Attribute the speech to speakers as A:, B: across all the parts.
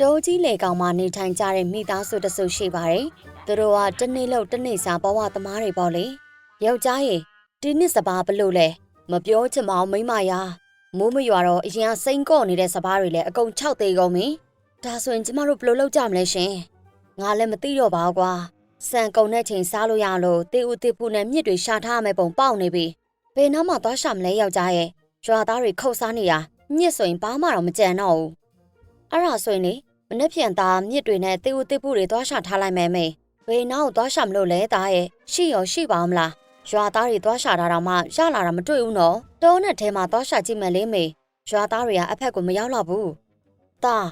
A: တိုးကြီးလေကောင်မှနေထိုင်ကြတဲ့မိသားစုတစုရှိပါတယ်။သူတို့ကတစ်နေ့လောက်တစ်နေ့စာဘဝသမားတွေပေါ့လေ။ယောက်ျားရေဒီနှစ်စပါဘလို့လဲမပြောချင်ပါဘူးမိမယာမိုးမရွာတော့အရင်ကစိန်ကော့နေတဲ့စပါးတွေလည်းအကုန်၆သေးကုန်ပြီ။ဒါဆိုရင်ကျမတို့ဘယ်လိုလုပ်ကြမလဲရှင်။ငါလည်းမသိတော့ပါဘူးကွာ။စံကုန်တဲ့ချိန်စားလို့ရလို့တေဦးတေဖူနဲ့မြစ်တွေရှာထားမယ်ပုံပေါက်နေပြီ။ဘယ်နောက်မှသွားရှာမလဲယောက်ျားရဲ့ရွာသားတွေခုတ်စားနေတာညစ်ဆိုရင်ဘာမှတော့မကြံတော့ဘူး။ အဲ့ဒါဆိုရင်လေမနေ့ပြန်သားမြစ်တွေနဲ့တေဦးတေဖူတွေသွားရှာထားလိုက်မယ်မေ။ဘယ်နောက်သွားရှာမလို့လဲသားရဲ့ရှိရောရှိပါမလား။ရွာသားတွေသွားရှာတာတော့မှရလာတာမတွေ့ဘူးနော်။တောနဲ့ထဲမှာသွားရှာကြည့်မယ်လေမေ။ရွာသားတွေကအဖက်ကိုမရောက်တော့ဘူး။သား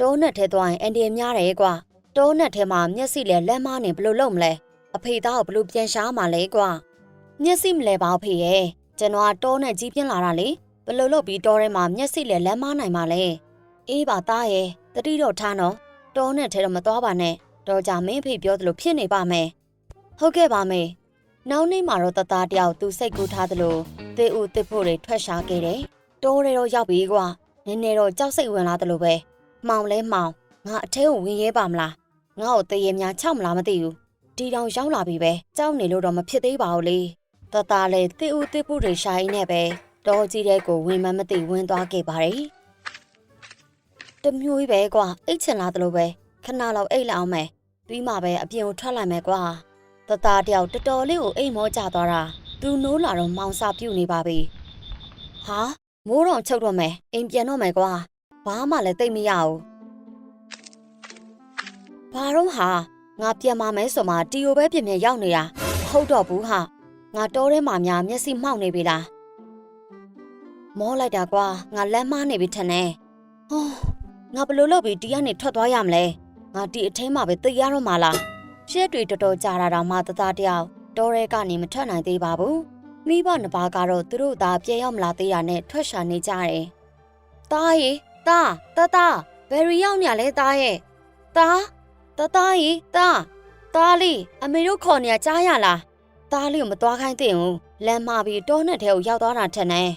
A: တောနဲ့ထဲသွားရင်အန်ဒီများတယ်ကွာ။တောနဲ့ထဲမှာမျက်စိလဲလက်မနဲ့ဘယ်လိုလုပ်မလဲ။အဖေသားကိုဘယ်လိုပြန်ရှာမှာလဲကွာ။မျက်စိမလဲပါဘူးဖေရဲ့။ကျွန်တော်ကတောနဲ့ကြီးပြင်းလာတာလေ။ဘယ်လိုလုပ်ပြီးတောထဲမှာမျက်စိလဲလက်မနိုင်မှာလဲ။ အေးပါသားရဲ့တတိတော့ထားနော်။တောနဲ့ထဲတော့မသွားပါနဲ့။တော့ကြမင်းဖေပြောသလိုဖြစ်နေပါမယ်။ဟုတ်ကဲ့ပါမေ။နောက်နေ့မှာတော့တသားတယောက်သူစိတ်ကူးထားသလိုသေဦးတစ်ဖို့တွေထွက်ရှာခဲ့တယ်။တိုးတွေတော့ရောက်ပြီကွာ။နည်းနည်းတော့ကြောက်စိတ်ဝင်လာသလိုပဲ။မှောင်လဲမှောင်ငါအထဲကိုဝင်ရဲပါမလား။ငါ့ကိုတရေများချောက်မလားမသိဘူး။ဒီတောင်ရောက်လာပြီပဲ။ကြောက်နေလို့တော့မဖြစ်သေးပါဘူးလေ။တသားလေသေဦးတစ်ဖို့တွေရှာရင်းနဲ့ပဲတော်ကြီးတဲ့ကိုဝင်မမသိဝင်သွားခဲ့ပါတယ်။ တမျိုးကြီးပဲကွာအိတ်ချင်လာသလိုပဲခဏလောက်အိတ်လောက်အောင်မယ်ပြီးမှပဲအပြင်ကိုထွက်လိုက်မယ်ကွာတသားတယောက်တော်တော်လေးကိုအိမ်မောကျသွားတာသူနိုးလာတော့မောင်စာပြုတ်နေပါပြီဟာမိုးတော့ချုပ်တော့မယ်အိမ်ပြန်တော့မယ်ကွာဘာမှလည်းသိမ့်မရဘူးဘာတော့ဟာငါပြန်มาမယ်ဆိုမှတီယိုပဲပြင်ပြင်ရောက်နေတာမဟုတ်တော့ဘူးဟာငါတောထဲမှာများမျက်စိမှောက်နေပြီလားမောလိုက်တာကွာငါလမ်းမနေပြီထင်တယ်ဟော ငါဘယ်လိုလုပ်ပြီးတီကနေထွက်သွားရမလဲငါတီအထဲမှာပဲသိရတော့မှာလားရှက်တွေတော်တော်ကြာတာတော့မှတသားတယောက်တောထဲကနေမထွက်နိုင်သေးပါဘူးမိဘနှစ်ပါးကတော့သူတို့သားပြေရောက်မလာသေးတာနဲ့ထွက်ရှာနေကြတယ်တားရီတားတသားဘယ်ရီရောက်နေရလဲတားရဲ့တားတသားရီတားတားလေးအမေတို့ခေါ်နေရကြားရလားတားလေးကိုမသွားခိုင်းသင့်ဘူးလမ်းမပြီးတောနဲ့ထဲကိုရောက်သွားတာထက်နဲ့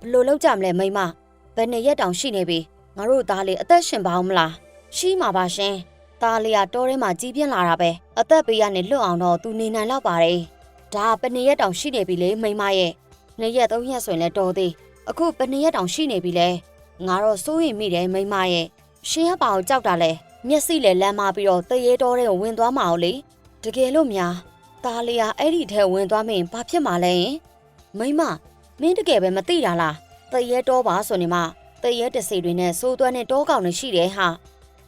A: ဘယ်လိုလုပ်ကြမလဲမိမဘယ်နှစ်ရက်တောင်ရှိနေပြီ ငါတို့သားလေးအသက်ရှင်ပါအောင်မလားရှိမှာပါရှင်သားလေးကတောထဲမှာကြီးပြင်းလာတာပဲအသက်ပေးရနေလွတ်အောင်တော့သူနေနိုင်တော့ပါတယ်ဒါကပနေရက်တောင်ရှိနေပြီလေမိမရဲ့နှစ်ရက်သုံးရက်ဆိုရင်လည်းတော်သေးအခုပနေရက်တောင်ရှိနေပြီလေငါတော့စိုးရိမ်မိတယ်မိမရဲ့ရှင်ကပါအောင်ကြောက်တာလဲမျက်စိလည်းလမ်းမပြီးတော့တရေတော်တဲ့ကိုဝင်သွားမှာ ਉਹ လေတကယ်လို့များသားလေးကအဲ့ဒီထဲဝင်သွားမင်းဘာဖြစ်မှာလဲယင်မိမမင်းတကယ်ပဲမသိတာလားတရေတော်ပါဆိုနေမှ တရေတစီတွေနဲ့စိုးသွမ်းနဲ့တောကောင်တွေရှိတယ်ဟာ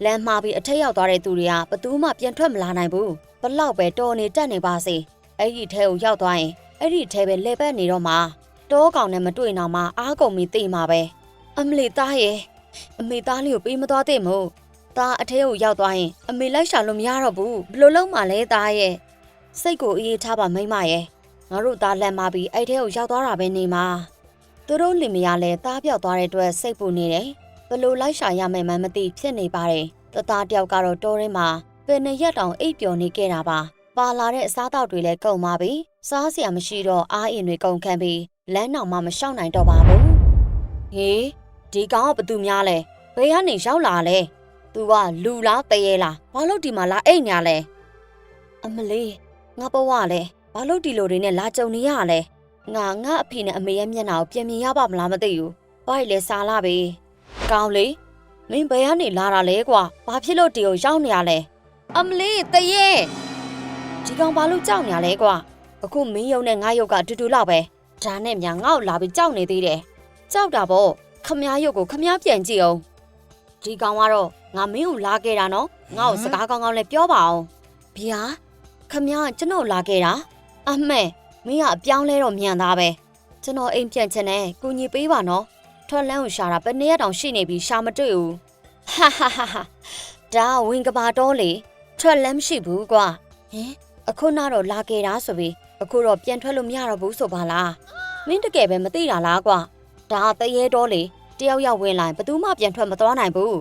A: လမ်းမှားပြီးအထက်ရောက်သွားတဲ့သူတွေကဘသူမှပြန်ထွက်မလာနိုင်ဘူးဘလောက်ပဲတော်နေတက်နေပါစေအဲ့ဒီထဲကိုရောက်သွားရင်အဲ့ဒီထဲပဲလဲပတ်နေတော့မှတောကောင်နဲ့မတွေ့တော့မှအားကုန်ပြီးသိမှာပဲအမလီသားရဲ့အမေသားလေးကိုပေးမသွားသင့်မို့သားအထဲကိုရောက်သွားရင်အမေလိုက်ရှာလို့မရတော့ဘူးဘယ်လိုလုပ်မှလဲသားရဲ့စိတ်ကိုအေးထားပါမိမရဲ့ငါတို့သားလက်မပြီးအဲ့ထဲကိုရောက်သွားတာပဲနေမှာ သူတို့လင်မယားလဲသားပြောက်သွားတဲ့အတွက်စိတ်ပူနေတယ်ဘယ်လိုလိုက်ရှာရမယ်မှမသိဖြစ်နေပါတယ်တသားတယောက်ကတော့တောထဲမှာပင်နှစ်ရက်တောင်အိပ်ပျော်နေခဲ့တာပါပါလာတဲ့အစားအသောက်တွေလည်းကုန်ပါပြီစားစရာမရှိတော့အားအင်တွေကုန်ခန်းပြီးလမ်းတောင်မှမရှောင်နိုင်တော့ပါဘူးဟေးဒီကောင်ကဘသူများလဲဘယ်ကနေရောက်လာလဲသူကလူလားတရေလားဘာလို့ဒီမှာလာအိတ်ညာလဲအမလေးငါဘဝလဲဘာလို့ဒီလိုတွေနဲ့လာကြုံနေရလဲ ငါငါအဖေနဲ့အမေရဲ့မျက်နှာကိုပြင်မြင်ရပါမလားမသိဘူးဘာလဲစားလာပြီကောင်းလေမင်းဘယ်ကနေလာတာလဲကွာဘာဖြစ်လို့ဒီကိုရောက်နေရလဲအမလေးတရေဒီကောင်ဘာလို့ကြောက်နေရလဲကွာအခုမင်းယုံနဲ့ငါယုတ်ကအတူတူလောက်ပဲဒါနဲ့များငါ့ကိုလာပြီးကြောက်နေသေးတယ်ကြောက်တာပေါ့ခမားယုတ်ကိုခမားပြန်ကြည့်အောင်ဒီကောင်ကတော့ငါမင်းကိုလာခဲ့တာနော်ငါ့ကိုစကားကောင်းကောင်းလေးပြောပါအောင်ဗျာခမားကကျွန်တော်လာခဲ့တာအမှဲ မင်းကအပြောင်းလဲတော့မြန်သားပဲကျွန်တော်အိမ်ပြန်ချင်တယ်ကူညီပေးပါနော်ထွက်လန်းကိုရှာတာဘယ်နှစ်ရက်တောင်ရှိနေပြီရှာမတွေ့ဘူးဟာဟာဟာဟာဒါဝင်ကဘာတော့လေထွက်လန်းမရှိဘူးကွာဟင်အခုနောက်တော့လာခဲ့တာဆိုပြီးအခုတော့ပြန်ထွက်လို့မရတော့ဘူးဆိုပါလားမင်းတကယ်ပဲမသိတာလားကွာဒါတရေတော့လေတယောက်ယောက်ဝင်လာရင်ဘယ်သူမှပြန်ထွက်မသွားနိုင်ဘူး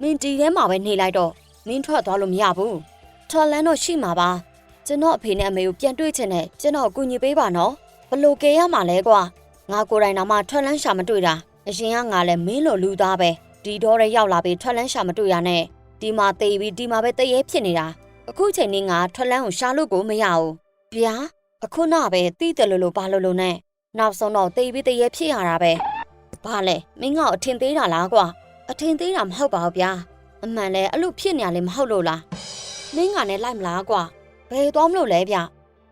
A: မင်းဒီထဲမှာပဲနေလိုက်တော့မင်းထွက်သွားလို့မရဘူးထွက်လန်းတော့ရှိမှာပါ ကျွန်တော်အဖေနဲ့အမေကိုပြန်တွေ့ချင်တယ်ကျွန်တော်အကူညီပေးပါနော်ဘလို့ကဲရမှာလဲကွာငါကိုယ်တိုင်တော့မှထွက်လန်းရှာမတွေ့တာအရင်ကငါလည်းမင်းလိုလူသားပဲဒီတော့ရဲရောက်လာပြီးထွက်လန်းရှာမတွေ့ရနဲ့ဒီမှာတေးပြီးဒီမှာပဲတရေဖြစ်နေတာအခုချိန်นี้ငါထွက်လန်းကိုရှာလို့ကိုမရဘူးဗျာအခုနပဲတီးတယ်လို့လို့ဘာလို့လို့နဲ့နောက်ဆုံးတော့တေးပြီးတရေဖြစ်ရတာပဲဘာလဲမင်းကအထင်သေးတာလားကွာအထင်သေးတာမဟုတ်ပါဘူးဗျာအမှန်လဲအဲ့လိုဖြစ်နေရလေမဟုတ်လို့လားမင်းကလည်းလိုက်မလားကွာဘ ယ်သွားမလို့လဲဗျ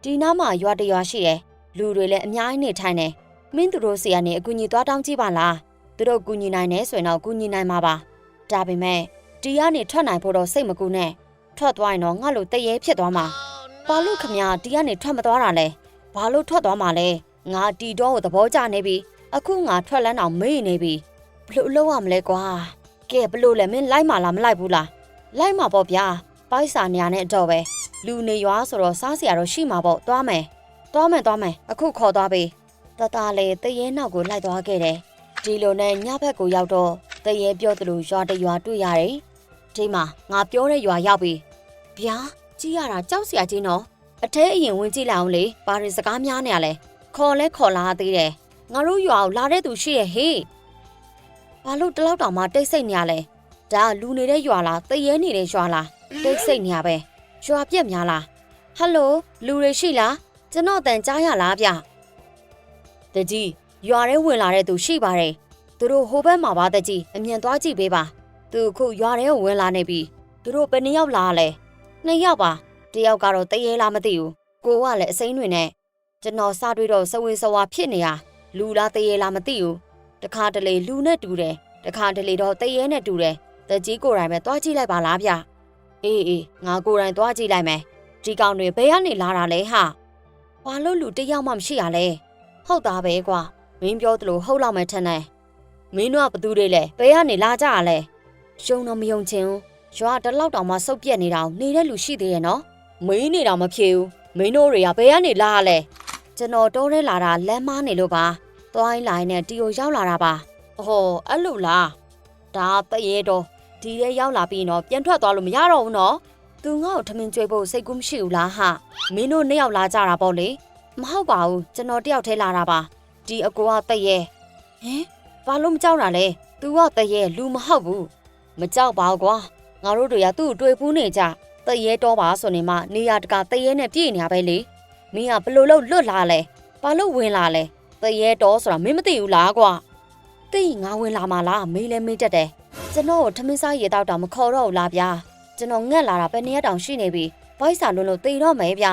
A: ဒီနားမှာရွာတရွာရှိတယ်လူတွေလည်းအများကြီးနေထိုင်တယ်မင်းတို့စီကနေအကူကြီးသွားတောင်းကြည့်ပါလားသူတို့ကူညီနိုင်နေဆိုရင်တော့ကူညီနိုင်မှာပါဒါပေမဲ့ဒီကနေထွက်နိုင်ဖို့တော့စိတ်မကူနဲ့ထွက်သွားရင်တော့ငါ့လိုတရေဖြစ်သွားမှာဘာလို့ခမရဒီကနေထွက်မသွားတာလဲဘာလို့ထွက်သွားမှာလဲငါတီတော့ကိုသဘောကျနေပြီအခုငါထွက်လန်းအောင်မေ့နေပြီဘလို့လုပ်ရမလဲကွာကဲဘလို့လဲမင်းလိုက်မှာလားမလိုက်ဘူးလားလိုက်မှာပေါ့ဗျာ ပိုက်စာနေရနဲ့အတော့ပဲလူနေရွာဆိုတော့စားစရာတော့ရှိမှာပေါ့သွားမယ်သွားမယ်သွားမယ်အခုခေါ်သွားပြီတတလေးတရေနောက်ကိုလိုက်သွားခဲ့တယ်ဒီလိုနဲ့ညဘက်ကိုရောက်တော့တရေပြောသလိုရွာတရွာတွေ့ရတယ်။ဒီမှာငါပြောတဲ့ရွာရောက်ပြီ။ဗျာကြီးရတာကြောက်စရာကြီးနော်။အထဲအရင်ဝင်ကြည့်လိုက်အောင်လေ။ဘာတွေစကားများနေရလဲ။ခေါ်လဲခေါ်လာသေးတယ်။ငါတို့ရွာကိုလာတဲ့သူရှိရဲ့ဟေး။ဘာလို့တလောက်တောင်မှတိတ်ဆိတ်နေရလဲ။ဒါလူနေတဲ့ရွာလားတရေနေတဲ့ရွာလား။ တိတ်ဆိတ်နေရပဲ။ရွာပြက်များလား။ဟယ်လိုလူတွေရှိလား။ကျွန်တော်တန်ကြားရလားဗျ။တကြီးရွာထဲဝင်လာတဲ့သူရှိပါတယ်။သူတို့ဟိုဘက်မှာပါတဲ့ကြီးအမြန်သွားကြည့်ပေးပါ။သူအခုရွာထဲကိုဝင်လာနေပြီ။သူတို့ဘယ်နှစ်ယောက်လာလဲ။နှစ်ယောက်ပါ။တစ်ယောက်ကတော့တရေလားမသိဘူး။ကိုကလည်းအစိမ်းတွေနဲ့ကျွန်တော်စတွေ့တော့စဝေစဝါဖြစ်နေတာ။လူလားတရေလားမသိဘူး။တခါတလေလူနဲ့တူတယ်။တခါတလေတော့တရေနဲ့တူတယ်။တကြီးကိုယ်တိုင်ပဲသွားကြည့်လိုက်ပါလားဗျ။ အေးအေးငါကိုယ်တိုင်သွားကြည့်လိုက်မယ်။ဒီကောင်တွေဘယ်ကနေလာတာလဲဟာ။ဘာလို့လူတစ်ယောက်မှမရှိရလဲ။ဟုတ်သားပဲကွာ။မင်းပြောသလိုဟုတ်လောက်မယ်ထင်တယ်မင်းတို့ကဘသူတွေလဲဘယ်ကနေလာကြရလဲယုံတော့မယုံချင်ဘူးရွာတစ်လောက်တောင်မှစုပ်ပြက်နေတာကိုနေတဲ့လူရှိသေးရဲ့နော်မင်းနေတော့မဖြစ်ဘူးမင်းတို့တွေကဘယ်ကနေလာရလဲကျွန်တော်တိုးထဲလာတာလမ်းမားနေလို့ပါသွားရင်လာရင်နဲ့တီကိုရောက်လာတာပါဟောအဲ့လိုလားဒါတရေတော့ ဒီထဲရောက်လာပြီးတော့ပြန်ထွက်သွားလို့မရတော့ဘူးနော်သူငါ့ကိုထမင်းကြွေးဖို့စိတ်ကူးမရှိဘူးလားဟာမင်းတို့နှစ်ယောက်လာကြတာပေါ့လေမဟုတ်ပါဘူးကျွန်တော်တယောက်တည်းလာတာပါဒီအကိုကတည့်ရဲ့ဟင်ဘာလို့မကြောက်တာလဲ तू ကတည့်ရဲ့လူမဟုတ်ဘူးမကြောက်ပါဘူးကွာငါတို့တွေကသူ့ကိုတွေ့ဖူးနေကြတည့်ရဲ့တော့ပါဆိုနေမှနေရတကတည့်ရဲ့နဲ့ပြည့်နေရပဲလေမင်းကဘလို့လို့လွတ်လာလဲဘာလို့ဝင်လာလဲတည့်ရဲ့တော့ဆိုတာမင်းမသိဘူးလားကွာသိငါဝင်လာမှလားမေးလဲမေးတတ်တယ် ကျွန်တော်ကိုထမင်းစားရေတောက်တောင်မခေါ်တော့ဘူးလားဗျာကျွန်တော်ငက်လာတာပဲနေရတောင်ရှိနေပြီဘိုက်စာလွန်းလို့တေတော့မယ်ဗျ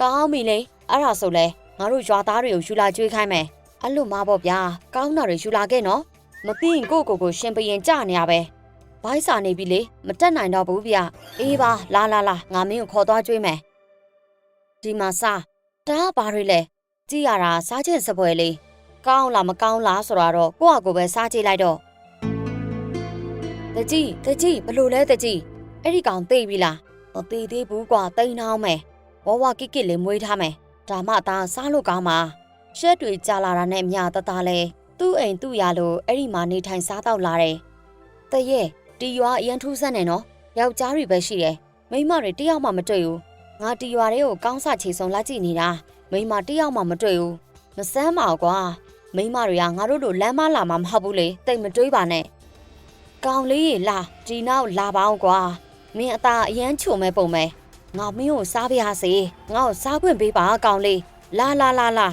A: ကောင်းပြီလေအဲ့ဒါဆိုလဲငါတို့ရွာသားတွေကိုယူလာကြွေးခိုင်းမယ်အဲ့လိုမပေါ့ဗျာကောင်းတာတွေယူလာခဲ့နော်မသိရင်ကိုယ့်ကိုယ်ကိုရှင်ပရင်ကြနေရပဲဘိုက်စာနေပြီလေမတက်နိုင်တော့ဘူးဗျအေးပါလာလာလာငါမင်းကိုခေါ်သွားကြွေးမယ်ဒီမှာစားဒါကဘာတွေလဲကြည့်ရတာစားချင်စပွဲလေးကောင်းလားမကောင်းလားဆိုတော့ကိုယ့်အကိုပဲစားကြည့်လိုက်တော့ တကြီးတကြီးဘလို့လဲတကြီးအဲ့ဒီကောင်သိပြီလားမသိသေးဘူးကွာတိန်နှောင်းမယ်ဝဝကိကိလေးမွေးထားမယ်ဒါမှသာစားလို့ကောင်းမှာရှက်တွေကြာလာတာနဲ့မြတသားလဲသူ့အိမ်သူ့ရလို့အဲ့ဒီမှာနေထိုင်စားတော့လာတယ်။တရဲ့တီရွာအရန်ထူးဆန်းနေနော်။ယောက်ျားတွေပဲရှိတယ်။မိန်းမတွေတယောက်မှမတွေ့ဘူး။ငါတီရွာတွေကိုကောင်းဆချေဆုံးလိုက်ကြည့်နေတာ။မိန်းမတယောက်မှမတွေ့ဘူး။မစမ်းပါဘူးကွာ။မိန်းမတွေကငါတို့လိုလမ်းမလာမှာမဟုတ်ဘူးလေ။တိတ်မတွေးပါနဲ့။ ကောင်လေးရေလာဒီနောက်လာပါအောင်ကွာ။မင်းအသားအရန်ချုံမဲ့ပုံပဲ။ငါမင်းကိုစားပြရစေ။ငါ့ကိုစားခွင့်ပေးပါကောင်လေး။လာလာလာလာ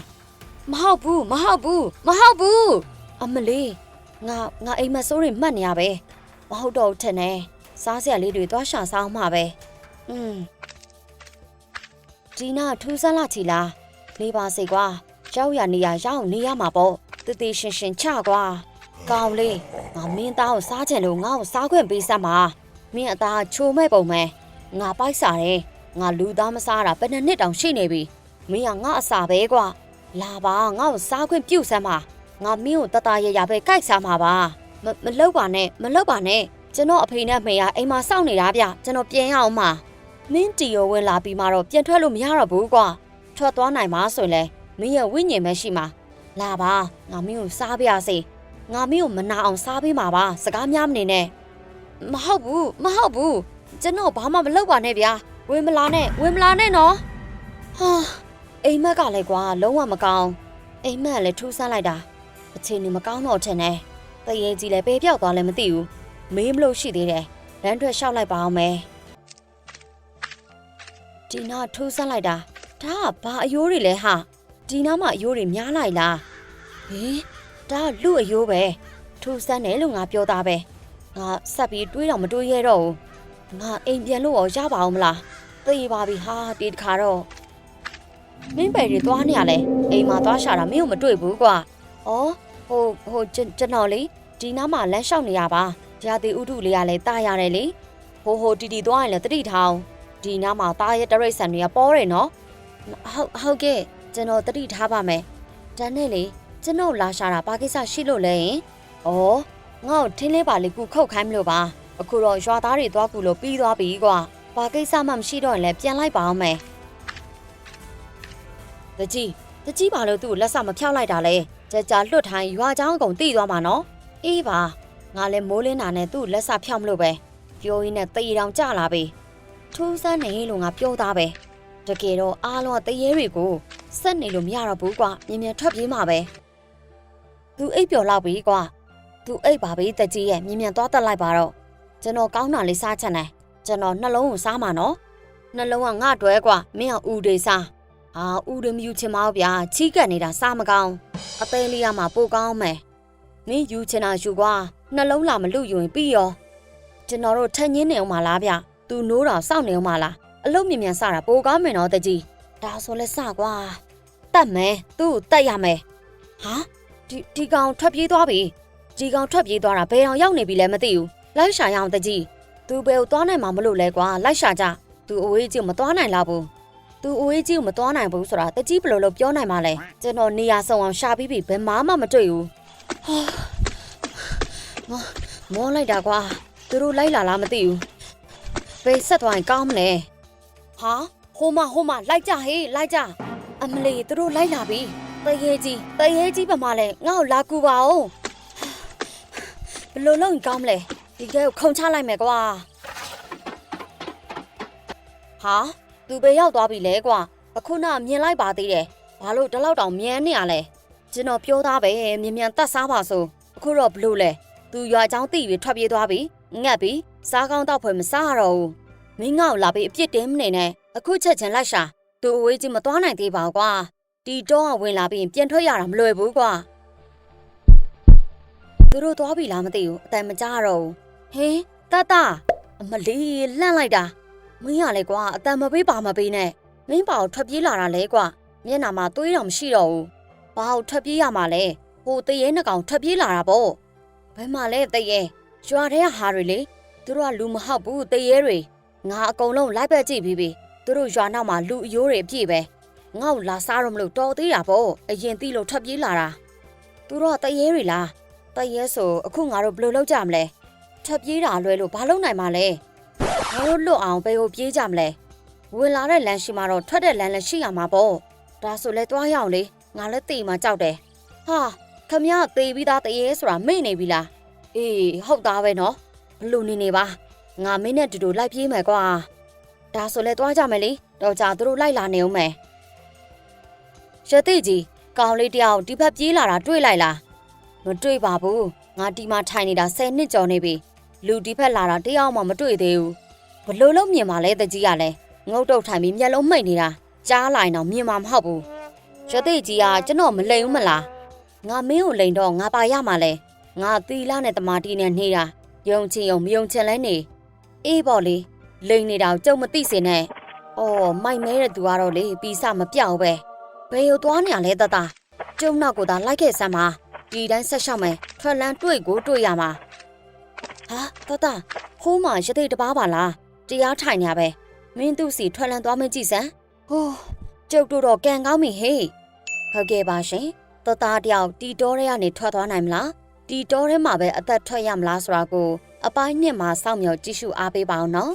A: မဟုတ်ဘူးမဟုတ်ဘူးမဟုတ်ဘူးအမလေးငါငါအိမ်မဆိုးတွေမှတ်နေရပဲမဟုတ်တော့ဘူးထင်တယ်စားစရာလေးတွေသွားရှာစားအောင်မှာပဲอืมဒီနာထူးဆန်းလာချီလားနေပါစေကွာရောက်ရနေရရောက်နေရမှာပေါ့တည်တည်ရှင်ရှင်ချကွာ ကောင်းလေးငါမင်းသားကိုစားချင်လို့ငါ့ကိုစားခွင့်ပေးစမ်းပါမင်းအသားချိုမဲ့ပုံပဲငါပိုက်စားတယ်ငါလူသားမစားတာဘယ်နှစ်နှစ်တောင်ရှိနေပြီမင်းကငါအစာပဲကွာလာပါငါ့ကိုစားခွင့်ပြုတ်စမ်းပါငါမင်းကိုတတရရပဲကြိုက်စားမှာပါမမလောက်ပါနဲ့မလောက်ပါနဲ့ကျွန်တော်အဖေနဲ့အမေကအိမ်မှာစောင့်နေတာဗျကျွန်တော်ပြန်ရအောင်ပါမင်းတီရောဝင်လာပြီးမှတော့ပြန်ထွက်လို့မရတော့ဘူးကွာထွက်သွားနိုင်မှာဆိုရင်လေမင်းရဲ့ဝိညာဉ်ပဲရှိမှာလာပါငါမင်းကိုစားပြစေ ငါမင်းကိုမနာအောင်စားပေးမှာပါစကားများမနေနဲ့မဟုတ်ဘူးမဟုတ်ဘူးကျွန်တော်ဘာမှမလုပ်ပါနဲ့ဗျာဝင်မလာနဲ့ဝင်မလာနဲ့နော်ဟာအိမ်မက်ကလည်းကွာလုံးဝမကောင်းအိမ်မက်လည်းထူးဆန်းလိုက်တာအခြေအနေမကောင်းတော့ထင်တယ်တရေကြီးလည်းပဲပြောက်သွားလည်းမသိဘူးမေးမလို့ရှိသေးတယ်လမ်းထွက်လျှောက်လိုက်ပါအောင်မယ်ဒီနာထိုးဆန်းလိုက်တာဒါကဘာအယိုးတွေလဲဟာဒီနာမှာအယိုးတွေများလိုက်လားဟင် ဒါကလူအယိုးပဲထိုးဆန်းတယ်လို့ငါပြောတာပဲငါဆက်ပြီးတွေးတော့မတွေးရတော့ဘူးငါအိမ်ပြန်လို့ရောရပါအောင်မလားသိပါပြီဟာဒီတခါတော့မင်းပဲတွေသွားနေရလဲအိမ်မှာသွားရှာတာမင်းကိုမတွေ့ဘူးကွာဩဟိုဟိုကျွန်ကျွန်တော်လေဒီနားမှာလမ်းလျှောက်နေရပါရာသီဥတုလေးကလည်းတာရတယ်လေဟိုဟိုတီတီသွားရင်လည်းတတိထောင်ဒီနားမှာတာရဲ့တရိတ်ဆန်တွေကပေါ်တယ်နော်ဟုတ်ဟုတ်ကဲ့ကျွန်တော်တတိထားပါမယ်ဒါနဲ့လေ ကျွန်တော်လာရှာတာဘာကိစ္စရှိလို့လဲရင်ဩငေါ့ထင်းလေးပါလေကူခုတ်ခိုင်းမလို့ပါအခုတော့ရွာသားတွေသွားကူလို့ပြီးသွားပြီကွာဘာကိစ္စမှမရှိတော့ရင်လည်းပြန်လိုက်ပါအောင်မယ်တကြီးတကြီးပါလို့သူ့ကိုလက်စမဖြောက်လိုက်တာလဲကြကြလွတ်ထိုင်းရွာချောင်းကုန်တိသွားမှာနော်အေးပါငါလည်းမိုးလင်းတာနဲ့သူ့လက်စဖြောက်မလို့ပဲပြောရင်းနဲ့တည်တောင်ကြလာပြီထူးဆန်းနေလို့ငါပြောသားပဲတကယ်တော့အားလုံးကတရေတွေကိုစက်နေလို့မရတော့ဘူးကွာမြင်မြန်ထွက်ပြေးမှာပဲ သူအိပ်ပျော်လောက်ပြီကွာသူအိပ်ပါပြီတကြီးရဲ့မြင်မြန်သွားတက်လိုက်ပါတော့ကျွန်တော်ကောင်းတာလေးစားချင်တယ်ကျွန်တော်နှလုံးကိုစားမှာနော်နှလုံးကငါတွဲကွာမင်းကဥတွေစားအာဥတွေမယူချင်ပါဘူးဗျာချီးကပ်နေတာစားမကောင်းအသေးလေးကမှပိုကောင်းမယ်မင်းယူချင်တာယူကွာနှလုံးလာမလူယူရင်ပြီးရောကျွန်တော်တို့ထက်ညင်းနေအောင်မလားဗျသူနိုးတာစောင့်နေအောင်မလားအလုံးမြင်မြန်စတာပိုကောင်းမယ်နော်တကြီးဒါဆိုလဲစကွာတတ်မယ်သူ့ကိုတတ်ရမယ်ဟာ ဒီဒီကောင်ထွက်ပြေးသွားပြီဒီကောင်ထွက်ပြေးသွားတာဘယ်အောင်ရောက်နေပြီလဲမသိဘူးလိုက်ရှာရအောင်တကြီးသူဘယ်ကိုသွားနိုင်မှာမလို့လဲကွာလိုက်ရှာကြသူအဝေးကြီးကိုမသွားနိုင်လားဘူးသူအဝေးကြီးကိုမသွားနိုင်ဘူးဆိုတာတကြီးဘယ်လိုလုပ်ပြောနိုင်မှာလဲကျွန်တော်နေရာဆောင်အောင်ရှာပြီးပြီဘယ်မှမမတွေ့ဘူးဟာမောလိုက်တာကွာသူတို့လိုက်လာလားမသိဘူးဘယ်ဆက်သွားရင်ကောင်းမလဲဟာဟိုမဟိုမလိုက်ကြဟေးလိုက်ကြအမလီသူတို့လိုက်လာပြီ တရေကြီးတရေကြီးဘာမှလဲငါ့ကိုလာကူပါဦးဘယ်လိုလုပ်ရင်ကောင်းမလဲဒီကဲကိုခုံချလိုက်မယ်ကွာဟာသူပဲရောက်သွားပြီလဲကွာအခုနမြင်လိုက်ပါသေးတယ်ဘာလို့ဒီလောက်တောင်မြန်းနေရလဲကျွန်တော်ပြောသားပဲမြင်မြန်တတ်စားပါဆိုအခုတော့ဘလို့လဲသူရွာချောင်းတိပြီးထွက်ပြေးသွားပြီငတ်ပြီစားကောင်းတော့ဖွယ်မစားရတော့ဘူးမင်းငေါ့လာပြီးအပြစ်တင်းမနေနဲ့အခုချက်ချင်းလိုက်ရှာသူအဝေးကြီးမသွားနိုင်သေးပါကွာ တီတော့ကဝင်လာပြီးပြန်ထွက်ရတာမလွယ်ဘူးကွာသူတို့သွားပြီလားမသိဘူးအတန်မကြတော့ဘူးဟင်းတတအမလီလန့်လိုက်တာမင်းရလေကွာအတန်မပေးပါမပေးနဲ့မင်းပါကိုထွက်ပြေးလာတာလဲကွာမျက်နှာမှာသွေးတော်မရှိတော့ဘူးဘာကိုထွက်ပြေးရမှာလဲဟိုတရေနှကောင်ထွက်ပြေးလာတာပေါ့ဘယ်မှာလဲတရေရွာထဲကဟာတွေလေသူတို့ကလူမဟုတ်ဘူးတရေတွေငါအကုန်လုံးလိုက်ပဲကြည့်ပြီးပြီသူတို့ရွာနောက်မှာလူအယိုးတွေအပြည့်ပဲ ငါ့ကိုလာစားတော့မလို့တော်သေးတာပေါ့အရင်တီးလို့ထွက်ပြေးလာတာသူတို့ကတရေတွေလားတရေဆိုအခုငါတို့ဘယ်လိုလုပ်ကြမလဲထွက်ပြေးတာလွဲလို့ဘာလုပ်နိုင်မှာလဲငါတို့လွတ်အောင်ဘယ်ကိုပြေးကြမလဲဝင်လာတဲ့လမ်းရှိမှတော့ထွက်တဲ့လမ်းလည်းရှိရမှာပေါ့ဒါဆိုလဲတွားရအောင်လေငါလည်းတေမှကြောက်တယ်ဟာခမရတေပြီးသားတရေဆိုတာမေ့နေပြီလားအေးဟုတ်သားပဲနော်ဘလို့နေနေပါငါမင်းနဲ့တူတူလိုက်ပြေးမယ်ကွာဒါဆိုလဲတွားကြမယ်လေတော့ကြာသူတို့လိုက်လာနေအောင်မယ် ရတိကြီးကောင်လေးတယောက်ဒီဘက်ပြေးလာတာတွေ့လိုက်လားမတွေ့ပါဘူးငါဒီမှာထိုင်နေတာ10နှစ်ကျော်နေပြီလူဒီဘက်လာတာတယောက်မှမတွေ့သေးဘူးဘလို့လုံးမြင်ပါလဲတကြီးကလည်းငုတ်တုတ်ထိုင်ပြီးမျက်လုံးမိတ်နေတာကြားလိုက်တော့မြင်မှာမဟုတ်ဘူးရတိကြီးကကျွန်တော်မလိမ်ဘူးမလားငါမင်းကိုလိန်တော့ငါပါရမှာလဲငါသီလာနဲ့တမာတီနဲ့နေတာယုံချင်ယုံမယုံချင်လဲနေအေးပေါ့လေလိန်နေတာကြုံမသိစင်နဲ့အော်မိုက်မဲတဲ့သူကတော့လေပီစမပြောက်ပဲ ဘယ်ကိုသွားနေရလဲတတကျုံနောက်ကိုသာလိုက်ခဲ့စမ်းပါဒီတိုင်းဆက်လျှောက်မယ်ထွက်လန်းတွေ့ကိုတွေ့ရမှာဟာတတဟိုးမှာရသေးတပားပါလားတရားထိုင်နေရပဲမင်းသူ့စီထွက်လန်းသွားမကြည့်စမ်းဟိုးကျုပ်တို့တော့ကံကောင်းပြီဟေးဟုတ်ကဲ့ပါရှင်တတတယောက်တီတော်ထဲကနေထွက်သွားနိုင်မလားတီတော်ထဲမှာပဲအသက်ထွက်ရမလားဆိုတာကိုအပိုင်းနှစ်မှာစောင့်မျှော်ကြည့်ရှုအားပေးပါအောင်နော်